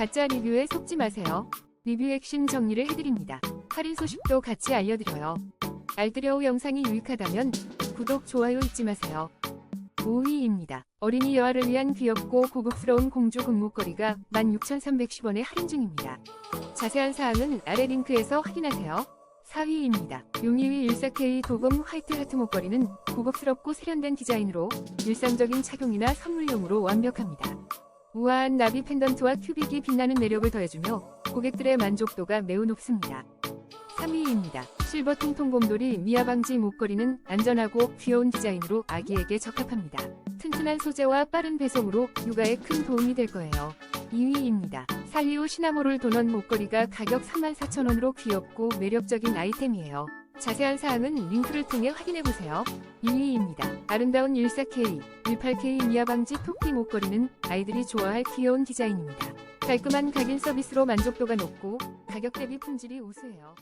가짜 리뷰에 속지 마세요. 리뷰 핵심 정리를 해드립니다. 할인 소식도 같이 알려드려요. 알뜰여우 영상이 유익하다면 구독, 좋아요 잊지 마세요. 5위입니다. 어린이 여아를 위한 귀엽고 고급스러운 공주 금목걸이가 16,310원에 할인 중입니다. 자세한 사항은 아래 링크에서 확인하세요. 4위입니다. 용이위 14K 도금 화이트 하트 목걸이는 고급스럽고 세련된 디자인으로 일상적인 착용이나 선물용으로 완벽합니다. 우아한 나비 펜던트와 큐빅이 빛나는 매력을 더해주며 고객들의 만족도가 매우 높습니다. 3위입니다. 실버 통통 곰돌이 미아방지 목걸이는 안전하고 귀여운 디자인으로 아기에게 적합합니다. 튼튼한 소재와 빠른 배송으로 육아에 큰 도움이 될 거예요. 2위입니다. 살리오 시나모롤 도넛 목걸이가 가격 34,000원으로 귀엽고 매력적인 아이템이에요. 자세한 사항은 링크를 통해 확인해보세요. 2위입니다. 아름다운 14K, 18K 미아방지 토끼 목걸이는 아이들이 좋아할 귀여운 디자인입니다. 깔끔한 각인 서비스로 만족도가 높고 가격 대비 품질이 우수해요.